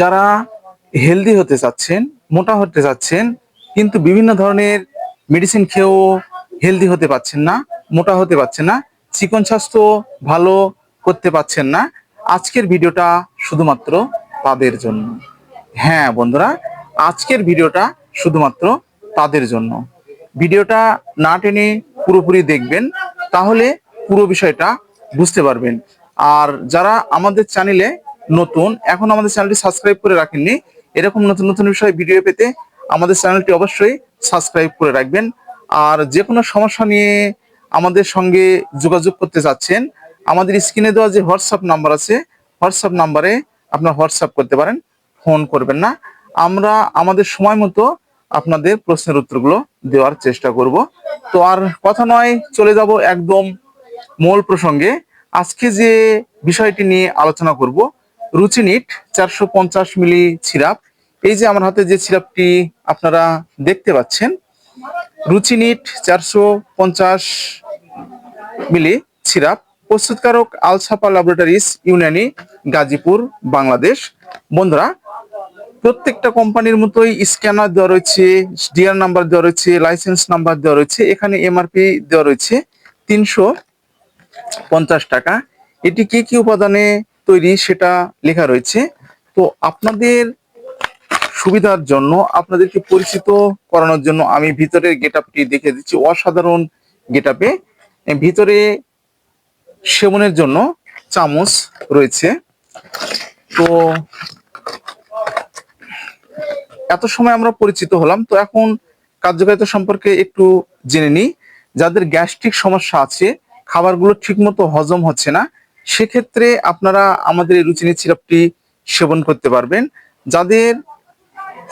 যারা হেলদি হতে চাচ্ছেন, মোটা হতে চাচ্ছেন, কিন্তু বিভিন্ন ধরনের মেডিসিন খেয়েও হেলদি হতে পারছেন না, মোটা হতে পারছেন না, চিকন স্বাস্থ্য ভালো করতে পারছেন না, আজকের ভিডিওটা শুধুমাত্র তাদের জন্য। হ্যাঁ বন্ধুরা, আজকের ভিডিওটা শুধুমাত্র তাদের জন্য। ভিডিওটা না টেনে পুরোপুরি দেখবেন, তাহলে পুরো বিষয়টা বুঝতে পারবেন। আর যারা আমাদের চ্যানেলে নতুন, এখন আমাদের চ্যানেলটি সাবস্ক্রাইব করে রাখেননি, এরকম নতুন নতুন বিষয়ে ভিডিও পেতে আমাদের চ্যানেলটি অবশ্যই সাবস্ক্রাইব করে রাখবেন। আর যে কোনো সমস্যা নিয়ে আমাদের সঙ্গে যোগাযোগ করতে চাচ্ছেন, আমাদের স্ক্রিনে দেওয়া যে হোয়াটসঅ্যাপ নাম্বার আছে, হোয়াটসঅ্যাপ নাম্বারে আপনার হোয়াটসঅ্যাপ করতে পারেন, ফোন করবেন না। আমরা আমাদের সময় মতো আপনাদের প্রশ্নের উত্তরগুলো দেওয়ার চেষ্টা করব। তো আর কথা নয়, চলে যাব একদম মূল প্রসঙ্গে। আজকে যে বিষয়টি নিয়ে আলোচনা করব রুচিনিট চারশো পঞ্চাশ মিলি সিরাপ। এই যে আমার হাতে যে সিরাপটি আপনারা দেখতে পাচ্ছেন রুচিনিট চারশো পঞ্চাশ মিলি সিরাপ। প্রস্তুতকারক আলসাপা ল্যাবরেটরিজ ইউনানি গাজীপুর, বাংলাদেশ। বন্ধুরা, প্রত্যেকটা কোম্পানির মতোই স্ক্যানার দেওয়া রয়েছে, ডিআর নাম্বার দেওয়া রয়েছে, লাইসেন্স নাম্বার দেওয়া রয়েছে, এখানে এমআরপি দেওয়া রয়েছে তিনশো পঞ্চাশ টাকা। এটি কি কি উপাদানে তৈরি সেটা লেখা রয়েছে। তো আপনাদের সুবিধার জন্য, আপনাদেরকে পরিচিত করানোর জন্য আমি ভিতরের গেট আপটি দেখে দিচ্ছি। অসাধারণ গেট আপে ভিতরে সেবনের জন্য চামচ রয়েছে। তো এত সময় আমরা পরিচিত হলাম। তো এখন কার্যকারিতা সম্পর্কে একটু জেনে নিই। যাদের গ্যাস্ট্রিক সমস্যা আছে, খাবারগুলো ঠিকমতো হজম হচ্ছে না সেক্ষেত্রে আপনারা আমাদের এই রুচিনি সিরাপটি সেবন করতে পারবেন। যাদের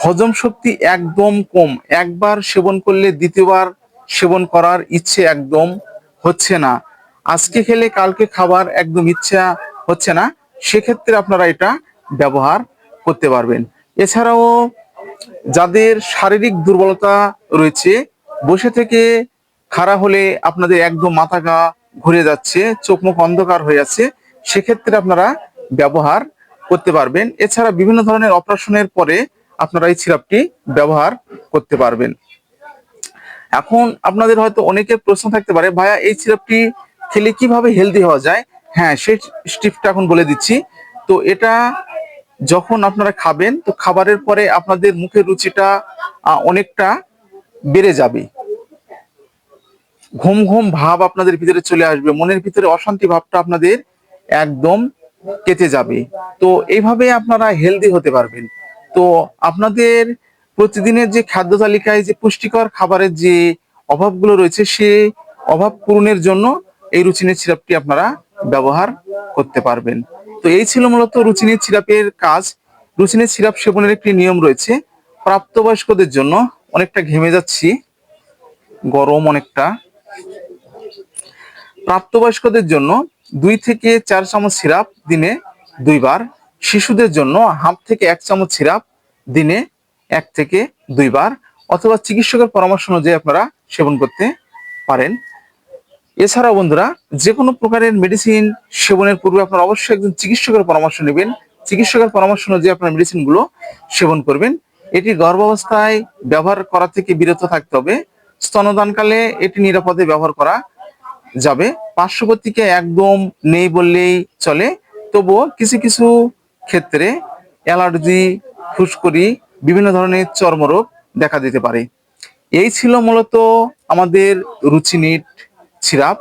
হজম শক্তি একদম কম, একবার সেবন করলে দ্বিতীয়বার সেবন করার ইচ্ছে একদম হচ্ছে না। আজকে খেলে কালকে খাবার একদম ইচ্ছা হচ্ছে না, সেক্ষেত্রে আপনারা এটা ব্যবহার করতে পারবেন। এছাড়াও যাদের শারীরিক দুর্বলতা রয়েছে, বসে থেকে খাড়া হলে আপনাদের একদম মাথা গা ঘুরে যাচ্ছে, চোখ মুখ অন্ধকার হয়ে যাচ্ছে সেক্ষেত্রে আপনারা ব্যবহার করতে পারবেন। এছাড়া বিভিন্ন ধরনের অপারেশনের পরে আপনারা এই সিরাপটি ব্যবহার করতে পারবেন। এখন আপনাদের হয়তো অনেকের প্রশ্ন থাকতে পারে, ভাইয়া, এই সিরাপটি খেলে কীভাবে হেলদি হওয়া যায়? হ্যাঁ সেই স্টিপটা এখন বলে দিচ্ছি। তো এটা যখন আপনারা খাবেন, তো খাবারের পরে আপনাদের মুখের রুচিটা অনেকটা বেড়ে যাবে। ঘুম ঘুম ভাব আপনাদের ভিতরে চলে আসবে। মনের ভিতরে অশান্তি ভাবটা আপনাদের একদম কেটে যাবে। তো এইভাবে আপনারা হেলদি হতে পারবেন। তো আপনাদের প্রতিদিনের যে খাদ্য তালিকায় যে পুষ্টিকর খাবারের যে অভাবগুলো রয়েছে, সে অভাব পূরণের জন্য এই রুচিনের সিরাপটি আপনারা ব্যবহার করতে পারবেন। তো এই ছিল মূলত রুচিনের সিরাপের কাজ। রুচিনের সিরাপ সেবনের একটি নিয়ম রয়েছে। প্রাপ্তবয়স্কদের জন্য অনেকটা ঘেমে যাচ্ছি। গরম অনেকটা। প্রাপ্তবয়স্কদের জন্য দুই থেকে চার চামচ সিরাপ দিনে দুইবার, শিশুদের জন্য হাফ থেকে এক চামচ সিরাপ দিনে এক থেকে দুইবার, অথবা চিকিৎসকের পরামর্শ অনুযায়ী আপনারা সেবন করতে পারেন। এছাড়াও বন্ধুরা যে কোনো প্রকারের মেডিসিন সেবনের পূর্বে আপনারা অবশ্যই একজন চিকিৎসকের পরামর্শ নেবেন। চিকিৎসকের পরামর্শ অনুযায়ী আপনার মেডিসিনগুলো সেবন করবেন। এটি গর্ভাবস্থায় ব্যবহার করা থেকে বিরত থাকতে হবে। স্তনদানকালে এটি নিরাপদে ব্যবহার করা যাবে। পার্শ্ববর্তীকে একদম নেই বললেই চলে। তবুও কিছু কিছু ক্ষেত্রে অ্যালার্জি ফুসকুড়ি বিভিন্ন ধরনের চর্মরোগ দেখা দিতে পারে। এই ছিল মূলত আমাদের রুচিনিট সিরাপ।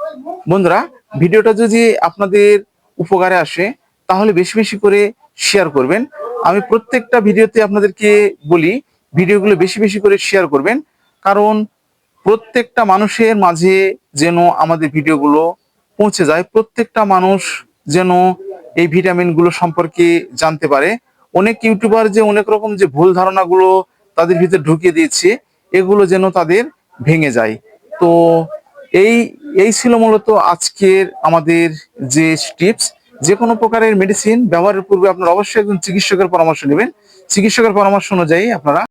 বন্ধুরা, ভিডিওটা যদি আপনাদের উপকারে আসে, তাহলে বেশি বেশি করে শেয়ার করবেন। আমি প্রত্যেকটা ভিডিওতে আপনাদেরকে বলি, ভিডিওগুলো বেশি বেশি করে শেয়ার করবেন। কারণ প্রত্যেকটা মানুষের মাঝে যেন আমাদের ভিডিওগুলো পৌঁছে যায়, প্রত্যেকটা মানুষ যেন এই ভিটামিনগুলো সম্পর্কে জানতে পারে। অনেক ইউটিউবার যে অনেক রকম যে ভুল ধারণাগুলো তাদের ভিতরে ঢুকিয়ে দিয়েছে, এগুলো যেন তাদের ভেঙে যায়। তো এই এই ছিল মূলত আজকের আমাদের যে টিপস। যে কোনো প্রকারের মেডিসিন ব্যবহারের পূর্বে আপনারা অবশ্যই একজন চিকিৎসকের পরামর্শ নেবেন। চিকিৎসকের পরামর্শ অনুযায়ী আপনারা